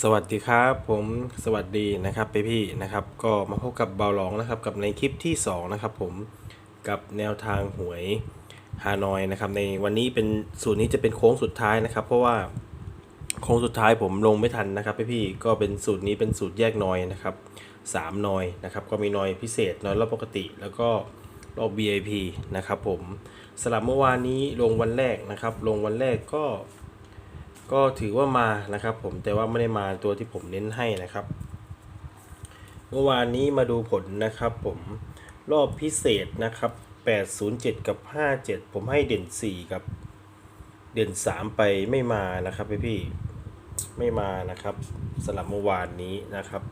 สวัสดีครับผมสวัสดีนะครับพี่พี่นะครับ ก็มาพบกับเบาหลองนะครับกับในคลิปที่สองนะครับผมกับแนวทางหวยฮานอยนะครับ ในวันนี้เป็นสูตรนี้จะเป็นโค้งสุดท้ายนะครับ เพราะว่าโค้งสุดท้ายผมลงไม่ทันนะครับพี่พี่ก็เป็นสูตรนี้เป็นสูตรแยกนอยนะครับสามนอยนะครับ ก็มีนอยพิเศษนอยรอบปกติ แล้วก็รอบ VIP นะครับผมสลับเมื่อวานนี้ลงวันแรกนะครับ ลงวันแรกก็ ก็ถือว่ามานะครับ ผมแต่ว่าไม่ได้มาตัวที่ผมเน้นให้นะครับ เมื่อวานนี้มาดูผลนะครับ ผมรอบพิเศษนะครับ 807 กับ 57 ผมให้เด่น 4 กับเด่น 3 ไปไม่มานะครับพี่พี่ไม่มานะครับสลับเมื่อวานนี้นะครับ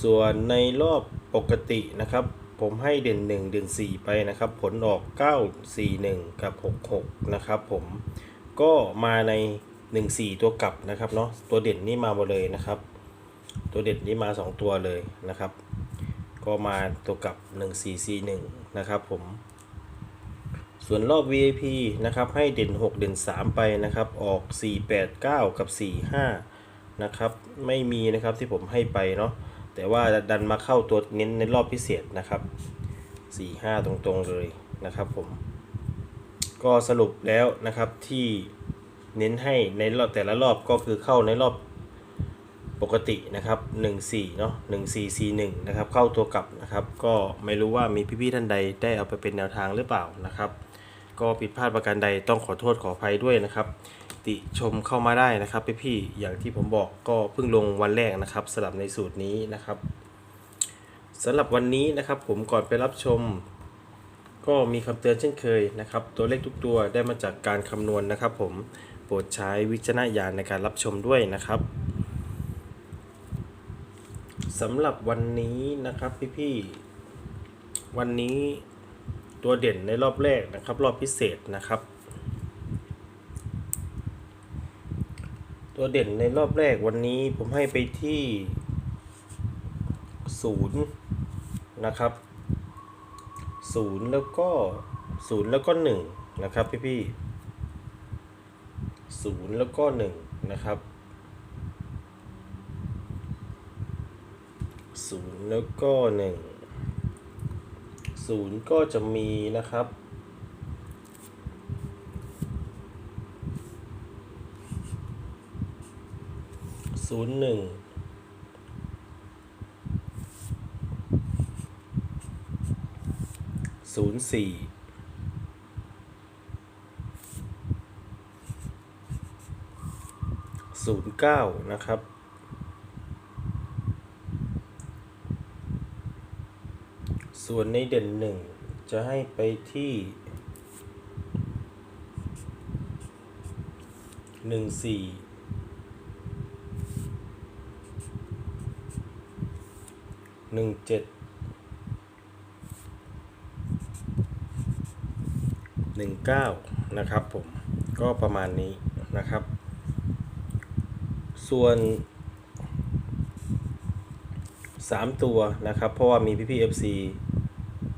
ส่วนในรอบปกตินะครับ ผมให้เด่น 1 เด่น 4 ไปนะครับ ผลออก 9 4 1 กับ 66 นะครับผมก็มาใน 1 4 ตัวกลับนะครับเนาะตัวเด่นนี่มาหมดเลยนะครับ ตัวเด่นนี่มา 2 ตัวเลยนะครับ ก็มาตัวกลับ 1 4 4 1 นะครับผม ส่วนรอบ VIP นะครับให้เด่น 6 เด่น 3 ไปนะครับ ออก 4 8 9 กับ 4 5 นะครับ ไม่มีนะครับที่ผมให้ไปเนาะแต่ว่าดันมาเข้าตัวเน้นในรอบพิเศษนะครับ 4 5 ตรงๆเลยนะครับผม ก็สรุปแล้วนะครับที่ เน้นให้ในรอบแต่ละรอบก็คือเข้าในรอบปกตินะครับ1 4เนาะ1 4 4 1นะครับเข้าตัวกลับนะครับก็ไม่รู้ว่ามีพี่ๆท่านใดได้เอาไปเป็นแนวทางหรือเปล่านะครับ ก็ผิดพลาดประการใดต้องขอโทษขออภัยด้วยนะครับ ติชมเข้ามาได้นะครับพี่ๆอย่างที่ผมบอกก็เพิ่งลงวันแรกนะครับสำหรับในสูตรนี้นะครับสำหรับวันนี้นะครับผมก่อนไปรับชม ก็มีคำเตือนเช่นเคยนะครับ ตัวเลขทุกตัวได้มาจากการคำนวณนะครับผม โปรดใช้วิจารณญาณในการรับชมด้วยนะครับสำหรับวันนี้นะครับพี่ๆวันนี้ตัวเด่นในรอบแรกนะครับ รอบพิเศษนะครับ ตัวเด่นในรอบแรกวันนี้ผมให้ไปที่ศูนย์นะครับศูนย์แล้วก็ศูนย์แล้วก็หนึ่งนะครับพี่พี่ๆ ศูนย์แล้วก็หนึ่งนะครับศูนย์แล้วก็หนึ่งศูนย์ก็จะมีนะครับ ศูนย์หนึ่งศูนย์สี่ ศูนย์เก้านะครับ ส่วนในเด่นหนึ่งจะให้ไปที่หนึ่งสี่หนึ่งเจ็ดหนึ่งเก้านะครับผมก็ประมาณนี้นะครับ ส่วน 3 ตัวนะครับ เพราะว่ามีพี่พี่ FC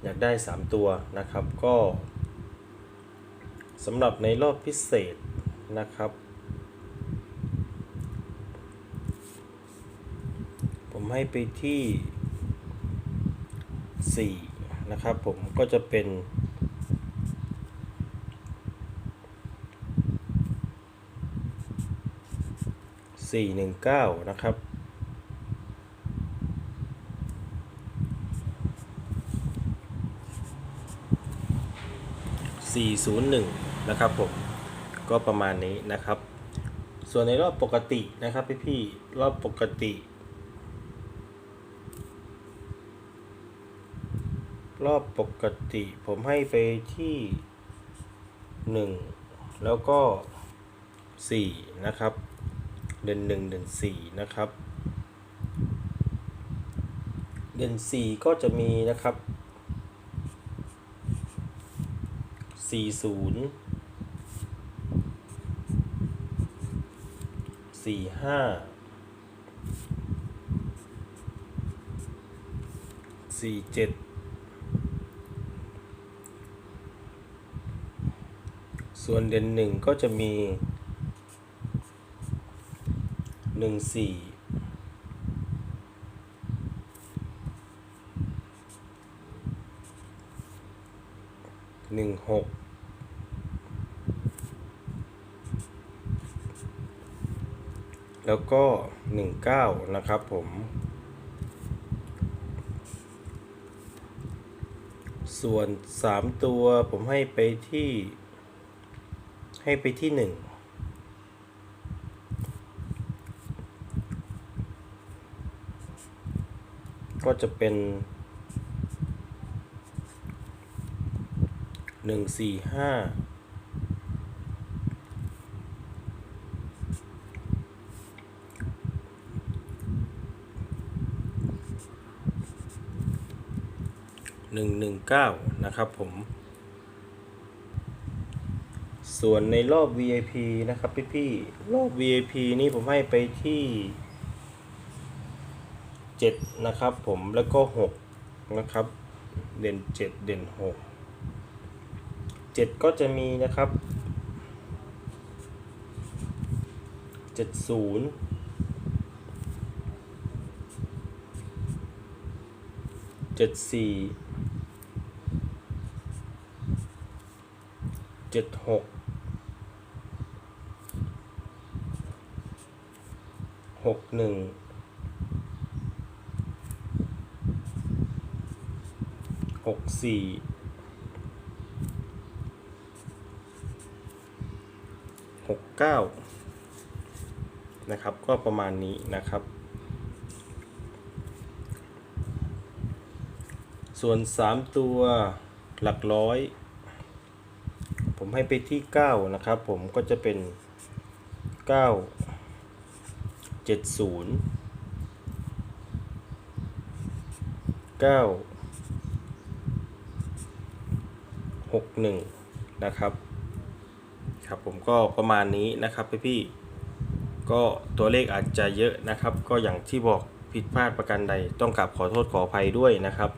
อยากได้ 3 ตัวนะครับ ก็สำหรับในรอบพิเศษนะครับ ผมให้ไปที่ 4 นะครับผมก็จะเป็น หนึ่งเก้านะครับสี่ศูนย์หนึ่งนะครับผม ก็ประมาณนี้นะครับ ส่วนในรอบปกตินะครับพี่พี่รอบปกติ รอบปกติผมให้ไปที่หนึ่งแล้วก็สี่นะครับ เด่นหนึ่งเด่นสี่นะครับ เด่นสี่ก็จะมีนะครับสี่ศูนย์สี่ห้าสี่เจ็ดส่วนเด่นหนึ่งก็จะมี หนึ่งสี่หนึ่งหกแล้วก็ 19 นะครับผม ส่วน 3 ตัวผมให้ไปที่ ให้ไปที่ 1 จะเป็นหนึ่งสี่ห้าหนึ่งหนึ่งเก้านะครับผม ส่วนในรอบ VIP นะครับพี่พี่ๆรอบ VIP นี่ผมให้ไปที่ เจ็ดนะครับผมแล้วก็หกนะครับ เด่นเจ็ดเด่นหกเจ็ดก็จะมีนะครับเจ็ดศูนย์เจ็ดสี่เจ็ดหกหกหนึ่ง หกสี่หกเก้านะครับ ก็ประมาณนี้นะครับ ส่วนสามตัวหลักร้อย ผมให้ไปที่เก้านะครับ ผมก็จะเป็นเก้า เจ็ดศูนย์เก้าหกหนึ่งนะครับ ครับผมก็ประมาณนี้นะครับพี่พี่ก็ตัวเลขอาจจะเยอะนะครับ ก็อย่างที่บอกผิดพลาดประกันใดต้องกราบขอโทษขออภัยด้วยนะครับ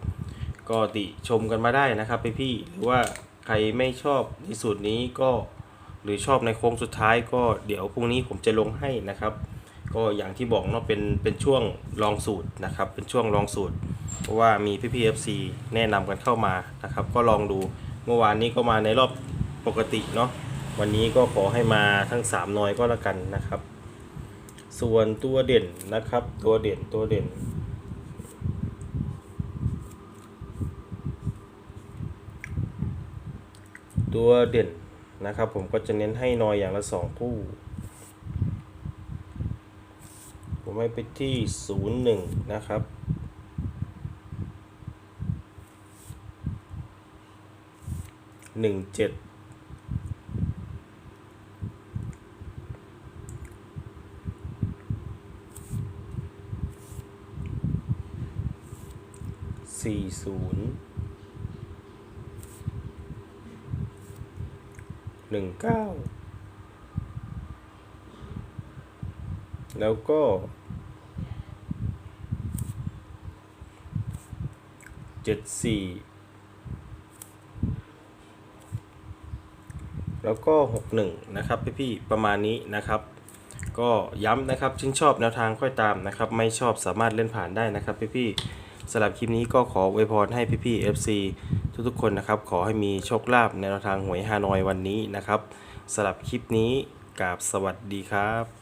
ก็ติชมกันมาได้นะครับพี่พี่หรือว่าใครไม่ชอบในสูตรนี้ก็หรือชอบในโค้งสุดท้ายก็เดี๋ยวพรุ่งนี้ผมจะลงให้นะครับ ก็อย่างที่บอกเนาะเป็นเป็นช่วงลองสูตรนะครับ เป็นช่วงลองสูตร เพราะว่ามีพี่พีเอฟซีแนะนำกันเข้ามานะครับ ก็ลองดู เมื่อวานนี้ก็มาในรอบปกติเนาะวันนี้ก็ขอให้มาทั้ง 3น่อยก็แล้วกันนะครับ ส่วนตัวเด่นนะครับ ตัวเด่นตัวเด่น ตัวเด่นนะครับ ผมก็จะเน้นให้นอยอย่างละสองคู่ ผมให้ไปที่ 01 นะครับ หนึ่งเจ็ดสี่ศูนย์หนึ่งเก้าแล้วก็เจ็ดสี่ แล้วก็ 61 นะครับพี่ๆประมาณนี้นะครับ ก็ย้ำนะครับชื่นชอบแนวทางค่อยตามนะครับ ไม่ชอบสามารถเล่นผ่านได้นะครับพี่ๆสำหรับคลิปนี้ก็ขออวยพรให้พี่ๆ FC ทุกๆคนนะครับ ขอให้มีโชคลาภในแนวทางหวยฮานอยวันนี้นะครับสำหรับคลิปนี้กราบสวัสดีครับ